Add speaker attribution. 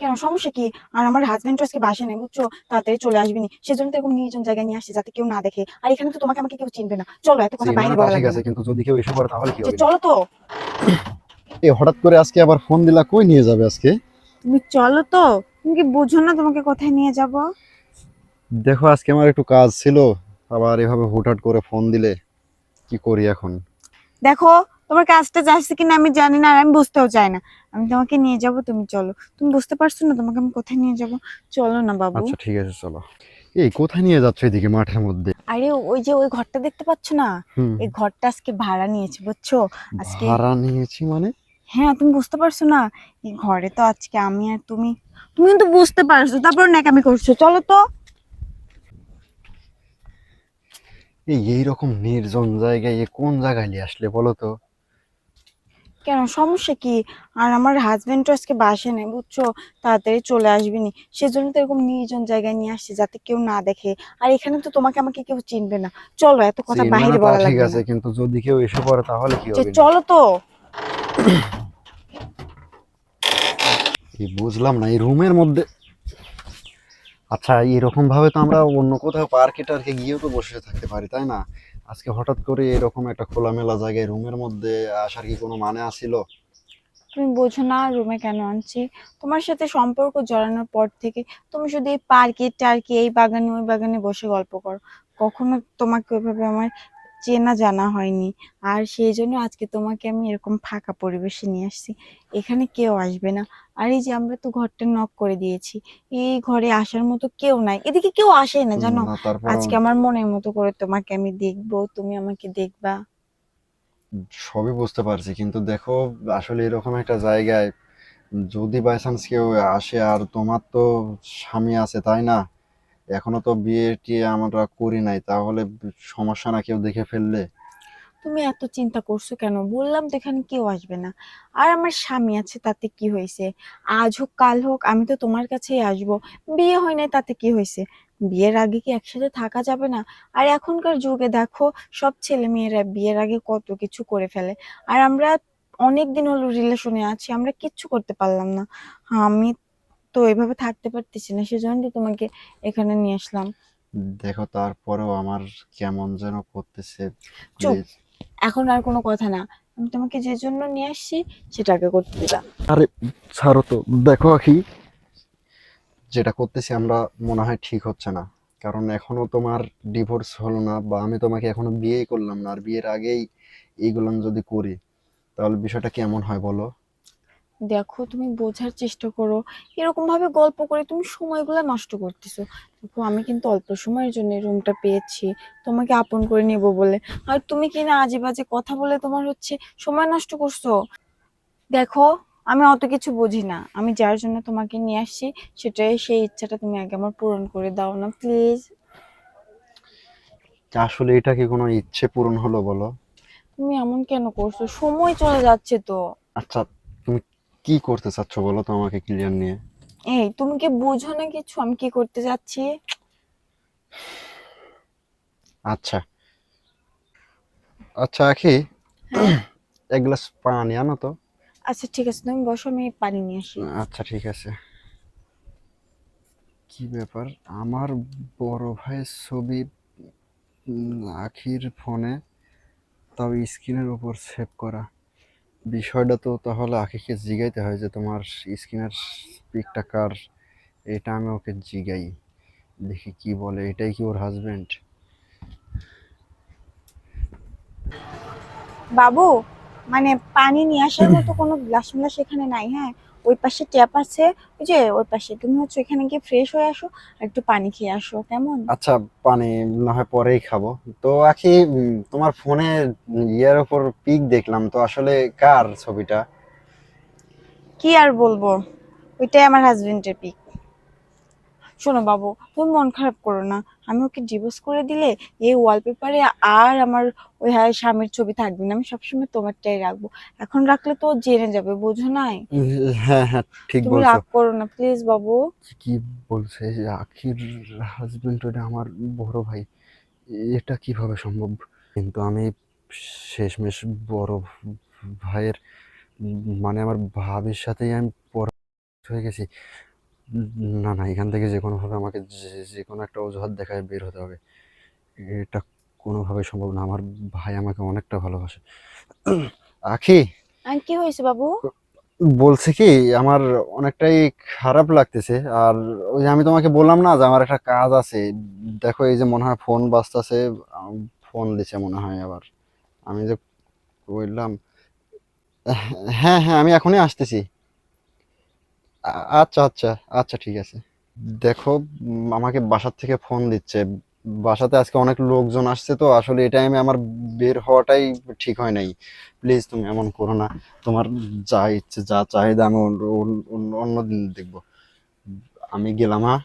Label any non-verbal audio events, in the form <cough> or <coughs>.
Speaker 1: কেন? সমস্যা কি? আর আমার হাজবেন্ড আজকে বাসে নেই বুঝছ? তাড়াতাড়ি চলে আসবি নি সেজন্য তো এরকম নির্জন জায়গায় নিয়ে আসছে যাতে কেউ না দেখে। আর এখানে তো তোমাকে আমাকে কেউ চিনবে না। চলো এত কথা বাইরে বলা
Speaker 2: ঠিক
Speaker 1: লাগবে
Speaker 2: আছে কিন্তু যদি কেউ এসে পড়ে তাহলে কি হবে?
Speaker 1: চলো তো। <coughs>
Speaker 2: এ হঠাৎ করে আজকে আবার ফোন দিলা কই নিয়ে যাবে আজকে?
Speaker 1: তুমি চলো তো। তুমি কি বুঝো না তোমাকে কোথায় নিয়ে যাব?
Speaker 2: দেখো আজকে আমার একটু কাজ ছিল। আবার এভাবে হুটহাট করে ফোন দিলে কি করি এখন?
Speaker 1: দেখো তোমার কাজটা যাচ্ছে কিনা আমি জানি না আর আমি বুঝতেও চাই না। আমি তোমাকে নিয়ে যাব তুমি চলো। তুমি বুঝতে পারছ না তোমাকে আমি কোথায় নিয়ে যাব? চলো না বাবু।
Speaker 2: আচ্ছা ঠিক আছে চলো। এই কোথায় নিয়ে যাচ্ছ এদিকে মাঠের মধ্যে?
Speaker 1: আরে ওই যে ওই ঘরটা দেখতে পাচ্ছ না? এই ঘরটা আজকে ভাড়া নিয়েছে বুঝছ? আজকে
Speaker 2: ভাড়া নিয়েছি মানে?
Speaker 1: হ্যাঁ তুমি বুঝতে পারছ না? এই ঘরে তো আজকে আমি আর তুমি তুমি কিন্তু বুঝতে পারছ তারপর ন্যাকামি করছ। চলো তো।
Speaker 2: এই এইরকম নির্জন জায়গায় কোন জায়গায় নিয়ে আসলে বলো তো?
Speaker 1: কেন? সমস্যা কি? আর আমার হাজবেন্ড তো আজকে বাসে নেই বুঝছ? তাড়াতাড়ি চলে আসবি নি। সেজন্য তো এরকম নির্জন জায়গায় নিয়ে আসছে যাতে কেউ না দেখে। আর এখানে তো তোমাকে আমাকে কেউ চিনবে না। চলো এত কথা বাইরে বলা
Speaker 2: ঠিক আছে কিন্তু যদি কেউ এসে পড়ে তাহলে কি হবে?
Speaker 1: চলো তো।
Speaker 2: বুঝলাম না এই রুমের মধ্যে আচ্ছা এরকম ভাবে তো আমরা অন্য কোথাও পার্কে টার্কে গিয়েও তো বসে থাকতে পারি তাই না? আজকে হঠাৎ করে এরকম একটা খোলামেলা জায়গায় রুমের মধ্যে আসার কি কোনো মানে আসিল
Speaker 1: তুমি বোঝো না রুমে কেন আনছি? তোমার সাথে সম্পর্ক জড়ানোর পর থেকে তুমি শুধু এই পার্কে টার্কে এই বাগানে ওই বাগানে বসে গল্প করো। কখনো তোমাকে ওইভাবে আমার চেনা জানা হয়নি। আর সেই জন্য আজকে তোমাকে আমি এরকম ফাঁকা পরিবেশে নিয়ে আসছি। এখানে কেউ আসবে না। আর এই যে আমরা তো ঘরটা নক করে দিয়েছি। এই ঘরে আসার মতো কেউ নাই। এদিকে কেউ আসে না জানো? আজকে আমার মনের মতো করে তোমাকে আমি দেখব তুমি আমাকে দেখবা।
Speaker 2: সবই বুঝতে পারছি। কিন্তু দেখো আসলে এরকম একটা জায়গায় যদি বাই চান্স কেউ আসে আর তোমার তো স্বামী আছে তাই না? এখনও তো বিয়ে টিয়ে আমরা করি নাই, তাহলে সমস্যা না কেউ দেখে ফেললে?
Speaker 1: তুমি এত চিন্তা করছ কেন? বললাম তো এখানে কেউ আসবে না। আর আমার স্বামী আছে, তাতে কি হয়েছে? আজ হোক, কাল হোক, আমি তো তোমার কাছেই আসব। বিয়ে হয় নাই, তাতে কি হয়েছে? বিয়ের আগে কি একসাথে থাকা যাবে না? আর এখনকার যুগে দেখো, সব ছেলে মেয়েরা বিয়ের আগে কত কিছু করে ফেলে। আর আমরা অনেক দিন হলো রিলেশনে আছি, আমরা কিচ্ছু করতে পারলাম না। আমি তো এভাবে থাকতে পারতেছি না সেজন্য তোমাকে এখানে নিয়ে আসলাম
Speaker 2: দেখো তারপরেও আমার কেমন যেন করতেছে
Speaker 1: চুপ।
Speaker 2: Please.
Speaker 1: এখন আর কোনো কথা না আমি তোমাকে যে জন্য নিয়ে আসছি সেটা আগে করতে দিলাম
Speaker 2: আরে ছাড়ো তো দেখো আখি যেটা করতেছি আমরা মনে হয় ঠিক হচ্ছে না কারণ এখনও তোমার ডিভোর্স হলো না বা আমি তোমাকে এখনও বিয়েই করলাম না আর বিয়ের আগেই এইগুলো যদি করি তাহলে বিষয়টা কেমন হয় বলো
Speaker 1: দেখো তুমি বোঝার চেষ্টা করো। এরকম ভাবে গল্প করে তুমি সময়গুলো নষ্ট করতেছো। দেখো আমি কিন্তু অল্প সময়ের জন্য রুমটা পেয়েছি। তোমাকে আপন করে নেব বলে। আর তুমি কি না আজে বাজে কথা বলে তোমার হচ্ছে সময় নষ্ট করছ? দেখো আমি অত কিছু বুঝি না। আমি যার জন্য তোমাকে নিয়ে আসছি সেটাই সেই ইচ্ছাটা তুমি আগে আমার পূরণ করে দাও না প্লিজ
Speaker 2: আসলে এটা কি কোনো ইচ্ছে পূরণ হলো বলো?
Speaker 1: তুমি এমন কেন করছ? সময় চলে যাচ্ছে তো।
Speaker 2: আচ্ছা কি করতে চাচ্ছ বলো তো আমাকে ক্লিয়ার নিয়ে?
Speaker 1: এই তুমি কি বুঝো না কিছু? আমি কি করতে যাচ্ছি?
Speaker 2: আচ্ছা। আচ্ছা আখি
Speaker 1: হ্যাঁ।
Speaker 2: এক গ্লাস পানি আনো তো।
Speaker 1: আচ্ছা ঠিক আছে তুমি বসো আমি পানি নিয়ে আসি।
Speaker 2: আচ্ছা ঠিক আছে। কি ব্যাপার? আমার বড় ভাইয়ের ছবি আখির ফোনে তাও স্ক্রিনের উপর সেভ করা। বিষয়টা তো তাহলে আখিকে জিগাইতে হয় যে তোমার স্ক্রিনের পিকটা কার? এটা আমি ওকে জিগাই। দেখি কি বলে। এটাই কি ওর হাজবেন্ড
Speaker 1: বাবু মানে পানি নিয়ে আসার মতো কোনো গ্লাস মিলাস এখানে নাই হ্যাঁ? ওই পাশে ট্যাপ আছে ওই যে ওই পাশে। তুমি হচ্ছে এখানে গিয়ে ফ্রেশ হয়ে আসো আর একটু পানি খেয়ে আসো কেমন?
Speaker 2: আচ্ছা পানি না হয় পরেই খাব। তো আখি তোমার ফোনে ইয়ের ওপর পিক দেখলাম তো আসলে কার ছবিটা?
Speaker 1: কি আর বলব? ওইটাই আমার হাজবেন্ডের পিক শোনো বাবু তুমি মন খারাপ করো না। আমি ওকে ডিভোর্স করে দিলে এই ওয়ালপেপারে আর আমার ওই হ্যাঁ স্বামীর ছবি থাকবে না। আমি সবসময় তোমারটাই রাখব। এখন রাখলে তো জেনে যাবে বোঝো নাই?
Speaker 2: হ্যাঁ হ্যাঁ ঠিক
Speaker 1: তুমি রাগ করো না প্লিজ বাবু।
Speaker 2: কি বলছে? আখির হাজবেন্ড ওটা আমার বড় ভাই। এটা কীভাবে সম্ভব? কিন্তু আমি শেষমেশ বড় ভাইয়ের মানে আমার ভাবির সাথেই আমি পড়া হয়ে গেছি। না না এখান থেকে যে কোনোভাবে আমাকে যে কোনো একটা অজুহাত দেখায় বের হতে হবে। এটা কোনোভাবে সম্ভব না। আমার ভাই আমাকে অনেকটা ভালোবাসে। আখি!
Speaker 1: কি হয়েছে বাবু?
Speaker 2: বলছে কি আমার অনেকটাই খারাপ লাগতেছে। আর ওই যে আমি তোমাকে বললাম না যে আমার একটা কাজ আছে। দেখো এই যে মনে হয় ফোন বাজতেছে। ফোন দিছে মনে হয় আবার। আমি যে বললাম হ্যাঁ হ্যাঁ আমি এখনই আসতেছি। আচ্ছা আচ্ছা আচ্ছা ঠিক আছে। দেখো আমাকে বাসার থেকে ফোন দিচ্ছে। বাসাতে আজকে অনেক লোকজন আসছে তো, আসলে এই টাইমে আমার বের হওয়াটাই ঠিক হয় নাই। প্লিজ তুমি এমন করো না। তোমার যা ইচ্ছে, যা চাহিদা, আমি অন্য- দিন দেখব। আমি গেলাম হ্যাঁ?